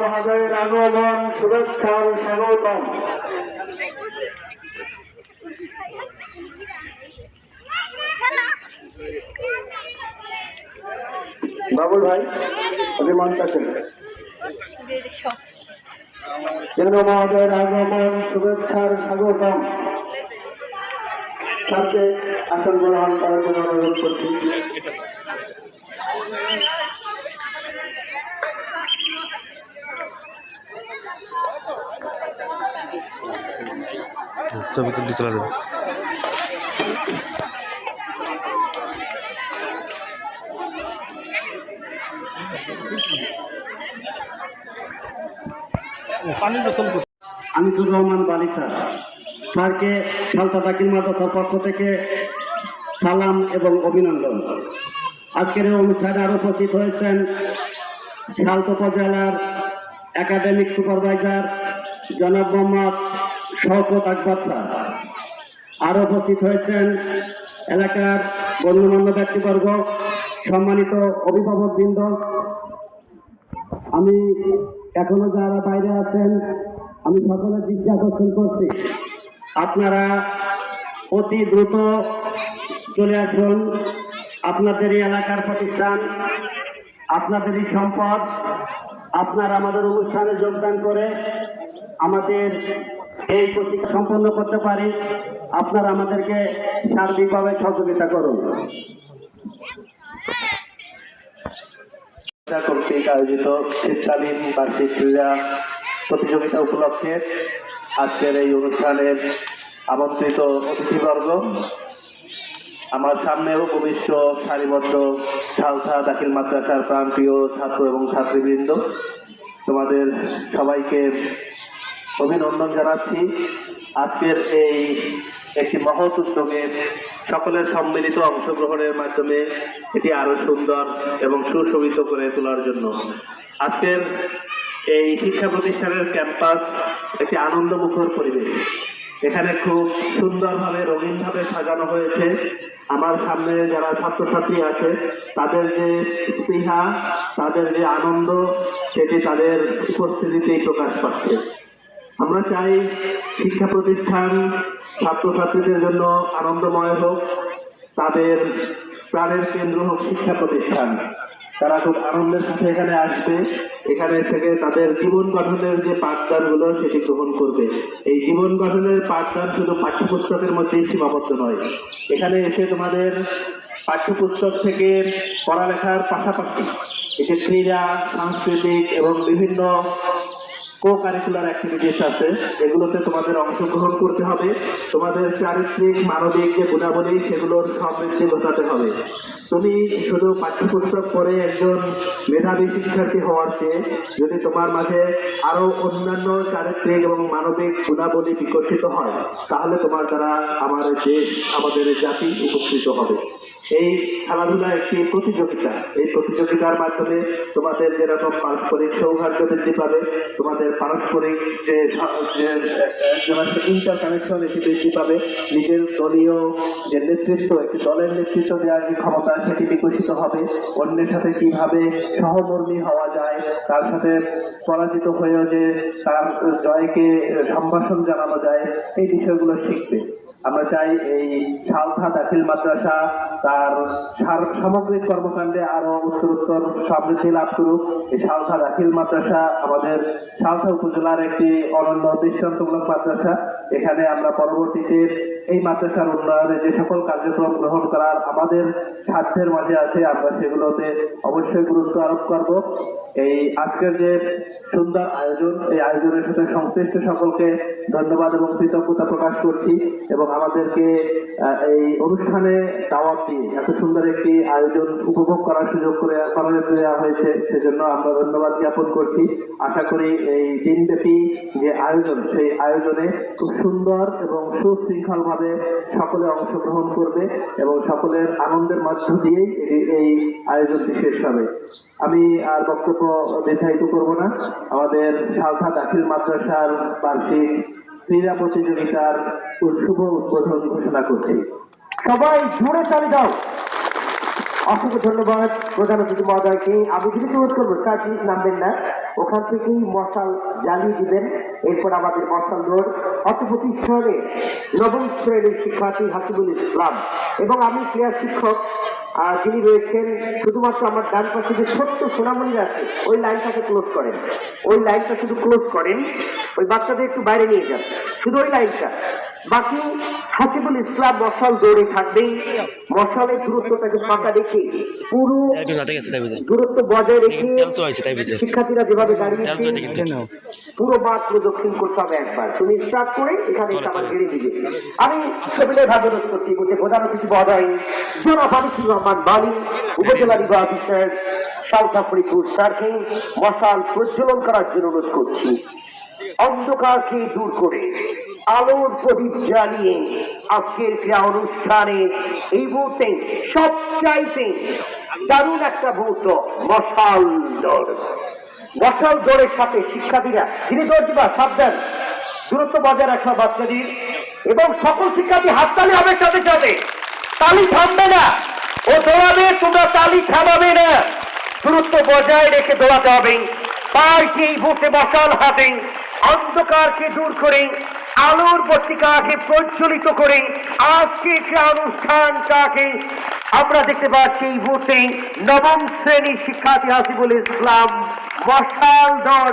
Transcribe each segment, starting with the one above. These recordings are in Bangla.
মহাদয়ের আগমন শুভেচ্ছার বাবুল ভাই আপনি মঞ্চ আছেন কেন মহাদয়ের আগমন শুভেচ্ছার স্বাগতম। স্যারকে আসন গ্রহণ করার জন্য অনুরোধ করছি। ছবি তুলতে চলে যাবে। রহমান বালি স্যার স্যারকে সালসা দাকিল মাদ্রাসার পক্ষ থেকে সালাম এবং অভিনন্দন। আজকের এই অনুষ্ঠানে আরও উপস্থিত হয়েছেন সালত উপজেলার একাডেমিক সুপারভাইজার জনাব মোহাম্মদ শওকত আকবর স্যার। আরও উপস্থিত হয়েছেন এলাকার গণ্যমান্য ব্যক্তিবর্গ, সম্মানিত অভিভাবকবৃন্দ আমি এখনও যারা বাইরে আছেন, আমি সকলের দৃষ্টি আকর্ষণ করছি, আপনারা অতি দ্রুত চলে আসুন। আপনাদের এই এলাকার প্রতিষ্ঠান আপনাদেরই সম্পদ, আপনারা আমাদের অনুষ্ঠানে যোগদান করে আমাদের এই প্রতিষ্ঠা সম্পন্ন করতে পারি, আপনারা আমাদেরকে সার্বিকভাবে সহযোগিতা করুন। কর্তৃক আয়োজিত শীতকালীন বার্ষিক ক্রীড়া প্রতিযোগিতা উপলক্ষে আজকের এই অনুষ্ঠানের আমন্ত্রিত অতিথিবর্গ, আমার সামনেও ভবিষ্য সারিবদ্ধ খালসা দাখিল মাদ্রাসার প্রাণপ্রিয় ছাত্র এবং ছাত্রীবৃন্দ, তোমাদের সবাইকে অভিনন্দন জানাচ্ছি। আজকের এই একটি মহৎ উদ্যোগে সকলের সম্মিলিত অংশগ্রহণের মাধ্যমে এটি আরও সুন্দর এবং সুশোভিত করে তোলার জন্য। আজকের এই শিক্ষা প্রতিষ্ঠানের ক্যাম্পাস একটি আনন্দমুখর পরিবেশ। এখানে খুব সুন্দরভাবে, রঙিনভাবে সাজানো হয়েছে। আমার সামনে যারা ছাত্রছাত্রী আছে, তাদের যে স্পৃহা, তাদের যে আনন্দ, সেটি তাদের উপস্থিতিতেই প্রকাশ পাচ্ছে। আমরা চাই শিক্ষা প্রতিষ্ঠান ছাত্রছাত্রীদের জন্য আনন্দময় হোক, তাদের প্রাণের কেন্দ্র হোক শিক্ষা প্রতিষ্ঠান। তারা খুব আনন্দের সাথে এখানে আসবে, এখানে থেকে তাদের জীবন গঠনের যে পাঠদানগুলো সেটি গ্রহণ করবে। এই জীবন গঠনের পাঠদান শুধু পাঠ্যপুস্তকের মধ্যেই সীমাবদ্ধ নয়। এখানে এসে তোমাদের পাঠ্যপুস্তক থেকে পড়ালেখার পাশাপাশি যে ক্রীড়া, সাংস্কৃতিক এবং বিভিন্ন কো কারিকুলার অ্যাক্টিভিটিস আছে, এগুলোতে তোমাদের অংশগ্রহণ করতে হবে। তোমাদের চারিত্রিক, মানবিক যে গুণাবলী, সেগুলোর সমৃদ্ধি ঘটাতে হবে। তুমি শুধু পাঠ্যপুস্তক পড়ে একজন মেধাবী শিক্ষার্থী হওয়ার চেয়ে যদি তোমার মাঝে আরও অন্যান্য চারিত্রিক এবং মানবিক গুণাবলী বিকশিত হয়, তাহলে তোমার দ্বারা আমার দেশ, আমাদের জাতি উপকৃত হবে। এই খেলাধুলা একটি প্রতিযোগিতা। এই প্রতিযোগিতার মাধ্যমে তোমাদের যেরকম পারস্পরিক সৌহার্দ্য বৃদ্ধি পাবে, তোমাদের পারস্পরিক যে ইন্টার কানেকশন এটি বৃদ্ধি পাবে। নিজের দলীয় যে নেতৃত্ব, একটি দলের নেতৃত্ব দেওয়ার যে ক্ষমতা, সেটি বিকশিত হবে। অন্যের সাথে কীভাবে সহকর্মী হওয়া যায়, তার সাথে পরাজিত হয়েও যে তার জয়কে সম্ভাষণ জানানো যায়, এই বিষয়গুলো শিখবে। আমরা চাই এই সালথা দাখিল মাদ্রাসা, তার সার- সামগ্রিক কর্মকাণ্ডে আরও উত্তরোত্তর সমৃদ্ধি লাভ করুক। এই সালসা দাখিল মাদ্রাসা আমাদের সালসা উপজেলার একটি অনন্য দৃষ্টান্তমূলক মাদ্রাসা। এখানে আমরা পরবর্তীতে এই মাদ্রাসার উন্নয়নে যে সকল কার্যক্রম গ্রহণ করার আমাদের সাধ্যের মাঝে আছে, আমরা সেগুলোতে অবশ্যই গুরুত্ব আরোপ করব। এই আজকের যে সুন্দর আয়োজন, এই আয়োজনের সাথে সংশ্লিষ্ট সকলকে ধন্যবাদ এবং কৃতজ্ঞতা প্রকাশ করছি এবং আমাদেরকে এই অনুষ্ঠানে দাওয়াত দিয়ে এত সুন্দর একটি আয়োজন উপভোগ করার সুযোগ করে করা দেওয়া হয়েছে, সেজন্য আমরা ধন্যবাদ জ্ঞাপন করছি। আশা করি এই দিনব্যাপী যে আয়োজন, সেই আয়োজনে খুব সুন্দর এবং সুশৃঙ্খল ভাবে সকলে অংশগ্রহণ করবে এবং সকলের আনন্দের মধ্য দিয়েই এই- আয়োজনটি শেষ হবে। আমি আর বক্তব্য নির্ধারিত করব না। আমাদের সালথা দাখিল মাদ্রাসার বার্ষিক ক্রীড়া প্রতিযোগিতার শুভ উদ্বোধন ঘোষণা করছি। সবাই জুড়ে চালিয়ে যাও অসংখ্য ধন্যবাদ প্রধান অতিথি মহোদয়কে। আমি যদি অনুরোধ করব স্যার প্লিজ নামবেন না। ওখান থেকেই মশাল জ্বালিয়ে দিবেন। এরপর আমাদের মশাল রোড অত প্রতিষ্ঠানে নবম শ্রেণির শিক্ষার্থী হাসিবুল ইসলাম এবং আমি ক্রিয়া শিক্ষক যিনি রয়েছেন শুধুমাত্র আমার ডান পাশে যে ছোট্ট সোনামণি আছে ওই লাইনটাকে ক্লোজ করেন। ওই লাইনটা শুধু ক্লোজ করেন ওই বাচ্চাদের একটু বাইরে নিয়ে যান। শুধু ওই লাইনটা। বাকি হাসিবুল ইসলাম মশাল দৌড়ে থাকবেই। মশালের দূরত্বটাকে ফাঁকা রেখে পুরো দূরত্ব বজায় রেখে শিক্ষার্থীরা যেভাবে দাঁড়িয়েছে কিন্তু। পুরো মাঠ প্রদক্ষিণ করতে হবে একবার। তুমি স্টার্ট করে এখানে আমার ঘিরে দিবে। আমি সেবেলে ভাবে করছি বলছে প্রধান অতিথি মহোদয় জনাব আনিসুর রহমান মালিক উপজেলা নির্বাহী অফিসার সাউথ আফ্রিকুর স্যারকে মশাল প্রজ্বলন করার জন্য অনুরোধ করছি। অন্ধকারকে দূর করে আলোর প্রদীপ জ্বালিয়ে আজকের ক্রীড়া অনুষ্ঠানে এই মুহূর্তে সবচাইতে দারুণ একটা মুহূর্ত, মশাল দৌড়। মশাল দৌড়ের সাথে শিক্ষার্থীরা ধীরে দৌড় সাবধান। দূরত্ব বজায় রাখা বাচ্চাদের এবং সকল শিক্ষার্থী হাততালি হবে, সাথে সাথে। তালি থামবে না। ও দৌড়াবে, তোমরা তালি থামাবে না। দূরত্ব বজায় রেখে দৌড়াতে হবে। পার্কে এই মুহূর্তে মশাল হাতে অন্ধকারকে দূর করে আলোর পত্রিকাকে প্রজ্বলিত করে আজকে সে অনুষ্ঠানটাকে আমরা দেখতে পাচ্ছি এই মুহূর্তে নবম শ্রেণির শিক্ষার্থী হাসিবুল ইসলাম মশাল দর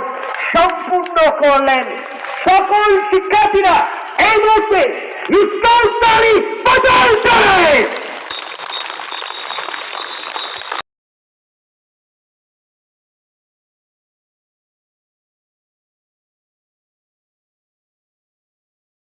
সম্পূর্ণ করলেন। সকল শিক্ষার্থীরা এই মুহূর্তে ইসলাম করে